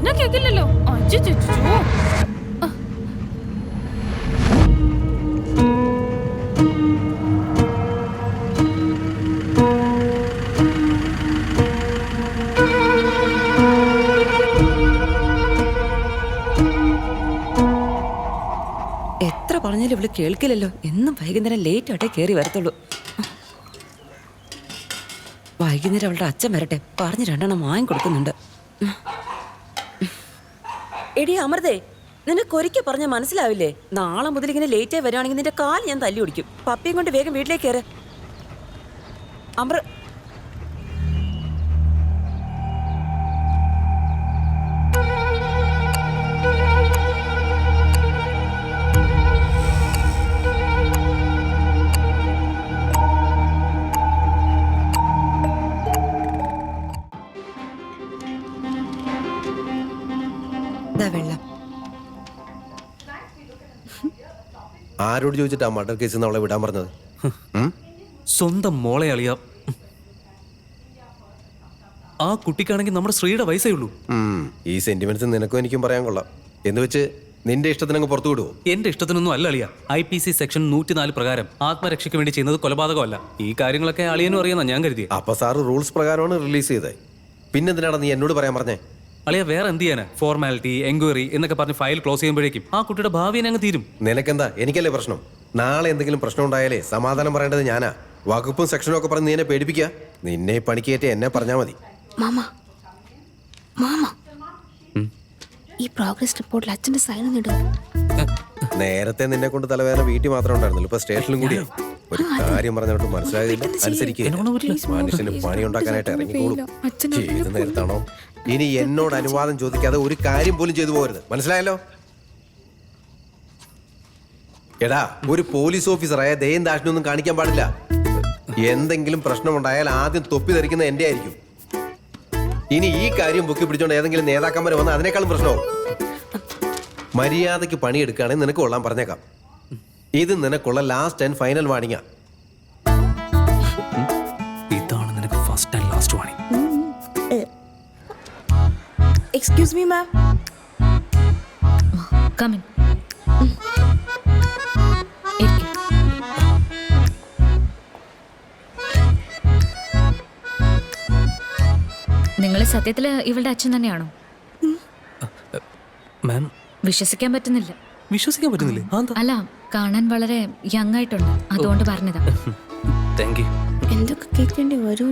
പറഞ്ഞാ കേക്കില്ലല്ലോ. അജു എത്ര പറഞ്ഞാലും ഇവൾ കേൾക്കില്ലല്ലോ. എന്നും വൈകുന്നേരം ലേറ്റ് ആയിട്ടേ കയറി വരത്തുള്ളൂ. വൈകുന്നേരം അവളുടെ അച്ഛൻ വരട്ടെ. പറഞ്ഞ് രണ്ടെണ്ണം വാങ്ങി കൊടുക്കുന്നുണ്ട് എടി അമൃതേ നിനക്ക് ഒരിക്കൽ പറഞ്ഞ മനസ്സിലാവില്ലേ? നാളെ മുതൽ ഇങ്ങനെ ലേറ്റായി വരുവാണെങ്കിൽ നിന്റെ കാൽ ഞാൻ തല്ലി ഓടിക്കും പപ്പിയും കൊണ്ട് വേഗം വീട്ടിലേക്ക് കയറ് അമൃ ആരോട് ചോദിച്ചിട്ടാ മർഡർ കേസിൽ നിന്ന് അവളെ വിടാൻ പറഞ്ഞത്? ഉം? സ്വന്തം മോളെ അളിയ. ആ കുട്ടിക്കാണെങ്കിൽ നമ്മുടെ ശ്രീയുടെ വയസ്സേ ഉള്ളൂ. ഉം. ഈ സെന്റിമെന്റ്സ് നിനക്കും എനിക്കും പറയാൻ കൊള്ളാം. എന്ന് വെച്ച് നിന്റെ ഇഷ്ടത്തിനങ്ങ് പുറത്തു വിടുവോ? എന്റെ ഇഷ്ടത്തിനൊന്നും അല്ല അളിയ. ഐ പി സി സെക്ഷൻ നൂറ്റിനാല് പ്രകാരം ആത്മരക്ഷയ്ക്ക് വേണ്ടി ചെയ്യുന്നത് കൊലപാതകമല്ല. ഈ കാര്യങ്ങളൊക്കെ അളിയനും അറിയാന്നാ ഞാൻ കരുതി അപ്പൊ സാറ് റൂൾസ് പ്രകാരമാണ് റിലീസ് ചെയ്തത് പിന്നെന്തിനാണ് നീ എന്നോട് പറയാൻ പറഞ്ഞേ? അളിയ വേറെ എന്ത് ചെയ്യാനാ? ഫോർമാലിറ്റി എൻക്വയറി എന്നൊക്കെ പറഞ്ഞ് ഫയൽ ക്ലോസ് ചെയ്യുമ്പോഴേക്കും ആ കുട്ടിയുടെ ഭാവിയെ അങ്ങ് തീരും. നിനക്കെന്താ? എനിക്കല്ലേ പ്രശ്നം? നാളെ എന്തെങ്കിലും പ്രശ്നം ഉണ്ടായാലേ സമാധാനം പറയേണ്ടത് ഞാനാ. വകുപ്പും സെക്ഷനും ഒക്കെ പറഞ്ഞ് നീനെ പേടിപ്പിക്ക. പേടിപ്പിക്കുക നിന്നെ പണിക്കേറ്റ എന്നെ പറഞ്ഞാൽ മതി. മാമ. മാമ. ഈ പ്രോഗ്രസ് റിപ്പോർട്ടിൽ അച്ഛന്റെ സൈൻ നേരത്തെ നിന്നെ കൊണ്ട് തലവേദന വീട്ടിൽ മാത്രമേ ഉണ്ടായിരുന്നുള്ളൂ ഇപ്പൊ സ്റ്റേഷനിലും കൂടിയാ. ഒരു കാര്യം പറഞ്ഞിട്ട് മനസ്സിലാകില്ല അനുസരിക്കുക മനുഷ്യന് പണി ഉണ്ടാക്കാനായിട്ട് ഇറങ്ങിക്കോളും. ഏത് നേരത്താണോ? ഇനി എന്നോട് അനുവാദം ചോദിക്കാതെ ഒരു കാര്യം പോലും ചെയ്തു പോകരുത്. മനസ്സിലായല്ലോ? എടാ ഒരു പോലീസ് ഓഫീസറായ ദയം ദാഷ്ണൊന്നും കാണിക്കാൻ പാടില്ല. എന്തെങ്കിലും പ്രശ്നമുണ്ടായാൽ ആദ്യം തൊപ്പി ധരിക്കുന്ന എന്റെ ആയിരിക്കും. ഇനി ഈ കാര്യം പൊക്കി പിടിച്ചോണ്ട് ഏതെങ്കിലും നേതാക്കന്മാർ വന്ന് അതിനേക്കാളും പ്രശ്നമാവും മര്യാദയ്ക്ക് പണിയെടുക്കുകയാണെങ്കിൽ നിനക്ക് കൊള്ളാൻ പറഞ്ഞേക്കാം. ഇത് നിനക്കുള്ള ലാസ്റ്റ് ആൻഡ് ഫൈനൽ വാണിങ്ങാ ഇതാണ് നിനക്ക് first and last warning excuse me ma'am come in നിങ്ങൾ സത്യത്തിൽ ഇവളുടെ അച്ഛൻ തന്നെയാണോ? മാം. വിശ്വസിക്കാൻ പറ്റുന്നില്ല. വിശ്വസിക്കാൻ പറ്റുന്നില്ല? അല്ല കാണാൻ വളരെ യങ് ആയിട്ടുണ്ട്. അതുകൊണ്ട് പറഞ്ഞതാ. താങ്ക് യു എന്തൊക്കെ കേൾക്കേണ്ടി വരൂ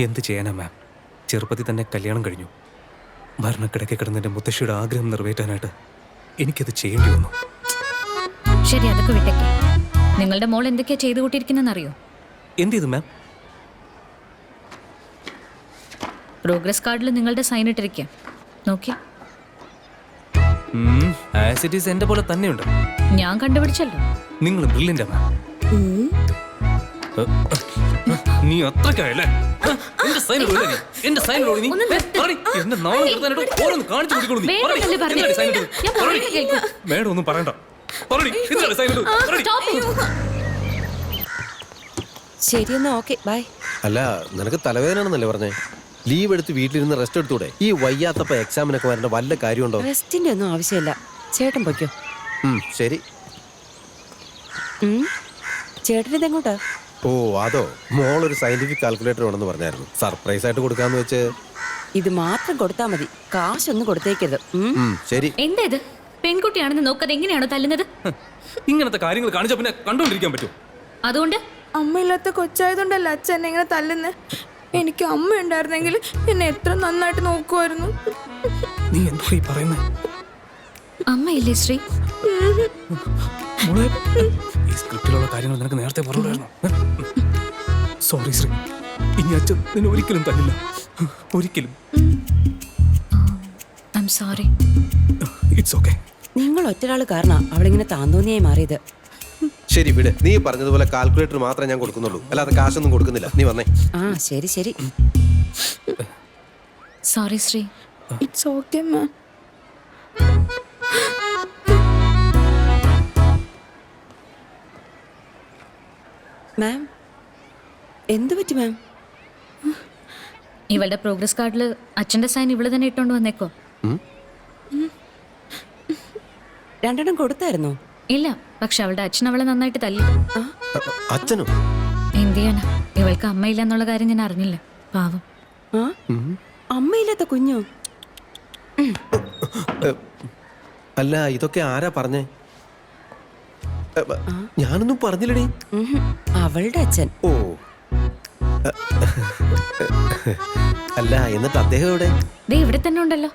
എന്ത് ചെയ്യാനാ മാം ചെറുപ്പത്തിൽ തന്നെ കല്യാണം കഴിഞ്ഞു. മരണക്കിടക്കെ കിടന്നെന്റെ മുത്തശ്ശിയുടെ ആഗ്രഹം നിറവേറ്റാനായിട്ട് എനിക്കത് ചെയ്യേണ്ടി വന്നു. ശരി അതൊക്കെ വിട്ടേക്ക്. നിങ്ങളുടെ മോൾ എന്തൊക്കെയാ ചെയ്തു കൂട്ടിയിരിക്കുന്നെന്നറിയോ എന്ത് ചെയ്തു മാം പ്രോഗ്രസ് കാർഡിൽ നിങ്ങളുടെ സൈൻ ഇട്ടിരിക്കുക നോക്കി. ആസ് ഇറ്റ് ഈസ് എന്റെ പോലെ തന്നെയുണ്ട്. ഞാൻ കണ്ടുപിടിച്ചല്ലോ. നിങ്ങൾ ബ്രില്യന്റാ ആണ് നീ അത്രക്കായല്ലേ എന്റെ സൈൻ നീ. എന്റെ സൈൻ നീ. നാളെ നിർത്താനായിട്ട് ഓരോന്ന് കാണിച്ചു കൊടുക്കണു നീ. മേഡം ഒന്നും പറയണ്ട. ശരിയെന്നാ ഓക്കെ ബൈ അല്ല നിനക്ക് തലവേദനയാണെന്നല്ലേ പറഞ്ഞേ? ലീവ് എടുത്ത് വീട്ടിലിരുന്ന് റെസ്റ്റ് എടുത്തൂടെ? ഈ വയ്യാത്തപ്പ എക്സാമിനൊക്കെ വരേണ്ട വല്ല കാര്യമുണ്ടോ? റെസ്റ്റിന്റെ ഒന്നും ആവശ്യമില്ല. ചേട്ടൻ പൊയ്ക്കോ. ഉം, ശരി. ചേട്ടൻ ചേട്ടനിതെങ്ങോട്ടാ ഓ അതോ. മോളൊരു സയന്റിഫിക് കാൽക്കുലേറ്റർ ഉണ്ടെന്ന് പറഞ്ഞായിരുന്നു. സർപ്രൈസ് ആയിട്ട് കൊടുക്കാന്ന് വെച്ച്. ഇത് മാത്രം കൊടുത്താ മതി. കാശൊന്നും കൊടുത്തേക്കരുത്. ഉം. ഉം, ശരി. എന്താ ഇത്? പെൺകുട്ടിയാണെന്ന് നോക്കാതെ എങ്ങനെയാണോ തല്ലുന്നത്? ഇങ്ങനത്തെ കാര്യങ്ങൾ കാണിച്ച പിന്നെ കണ്ടോണ്ടിരിക്കാൻ പറ്റും അതുകൊണ്ട്? അമ്മയില്ലാത്ത കൊച്ചായതുകൊണ്ടല്ല അച്ഛൻ എന്നെ ഇങ്ങനെ തല്ലുന്നത് എനിക്ക് അമ്മ ഉണ്ടായിരുന്നെങ്കിൽ എന്നെ എത്ര നന്നായിട്ട് നോക്കുമായിരുന്നു. നീ എന്താ ഈ പറയുന്നത് അമ്മയില്ലേ ശ്രീ? മോളെ ഈ സ്ക്രിപ്റ്റിലുള്ള കാര്യങ്ങൾ നിനക്ക് നേരത്തെ പറഞ്ഞായിരുന്നു സോറി ശ്രീ. ഇനി അച്ഛൻ നിന്നെ ഒരിക്കലും തന്നില്ല ഒരിക്കലും. സോറി ഇറ്റ്സ് ഓക്കെ നിങ്ങൾ ഒറ്റരാൾ കാരണം അവളിങ്ങനെ താന്തോന്നിയായി മാറിയത്. ശരി വിട്. നീ പറഞ്ഞതുപോലെ കാൽക്കുലേറ്റർ മാത്രമേ ഞാൻ കൊടുക്കുന്നുള്ളൂ. അല്ലാതെ കാശൊന്നും കൊടുക്കുന്നില്ല. നീ വന്നേ. ആ ശരി ശരി. Sorry Sree. It's okay ma'am ma'am എന്തു പറ്റി മാം ഇവളുടെ പ്രോഗ്രസ് കാർഡിൽ അച്ഛന്റെ സൈൻ ഇവൾ തന്നെ ഇട്ടോണ്ട് വന്നേക്കോ? രണ്ടെണ്ണം കൊടുത്തായിരുന്നോ? ഇല്ല പക്ഷെ അവളുടെ അച്ഛൻ അവളെ നന്നായിട്ട് തല്ലി. അച്ഛനോ? എന്ത് ചെയ്യാനാ? ഇവൾക്ക് അമ്മയില്ല എന്നുള്ള കാര്യം ഞാൻ അറിഞ്ഞില്ല. പാവം. അമ്മയില്ലാത്ത കുഞ്ഞോ? അല്ല ഇതൊക്കെ ആരാ പറഞ്ഞേ? ഞാനൊന്നും പറഞ്ഞില്ലടി. അവളുടെ അച്ഛൻ. ഓ. അല്ല എന്നിട്ട് അദ്ദേഹം ഇവിടെ ഇവിടെ തന്നെ ഉണ്ടല്ലോ.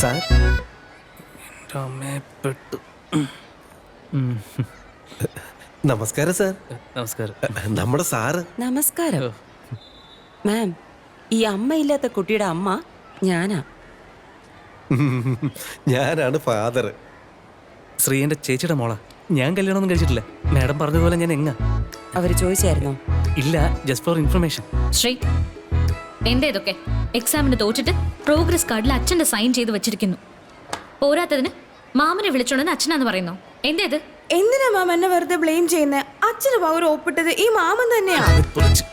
സാർ? അമ്മേ പെട്ടു നമസ്കാരം സാർ. നമസ്കാരം. നമ്മുടെ സാറ്. നമസ്കാരം. മാം ഈ അമ്മയില്ലാത്ത കുട്ടിയുടെ അമ്മ ഞാനാ. ഞാനാണ് ഫാദർ. ശ്രീ എന്റെ ചേച്ചിയുടെ മോളാ. ഞാൻ കല്യാണം ഒന്നും കഴിച്ചിട്ടില്ല. മാഡം പറഞ്ഞതുപോലെ ഞാൻ എങ്ങ? അവർ ചോദിച്ചായിരുന്നോ? ഇല്ല ജസ്റ്റ് ഫോർ ഇൻഫർമേഷൻ ശ്രീ എന്താ ഇതൊക്കെ? എക്സാമിന് തോറ്റിട്ട് പ്രോഗ്രസ് കാർഡിൽ അച്ഛന്റെ സൈൻ ചെയ്ത് വെച്ചിരിക്കുന്നു. പോരാത്തതിന് മാമനെ വിളിച്ചോണ്ടെന്ന് അച്ഛനാന്ന് പറയുന്നു. എന്തേത് ഇത് എന്തിനാ മാം എന്നെ വെറുതെ ബ്ലെയിം ചെയ്യുന്നത് അച്ഛന് പൗരം ഒപ്പിട്ടത് ഈ മാമൻ തന്നെയാ. തുളച്ച്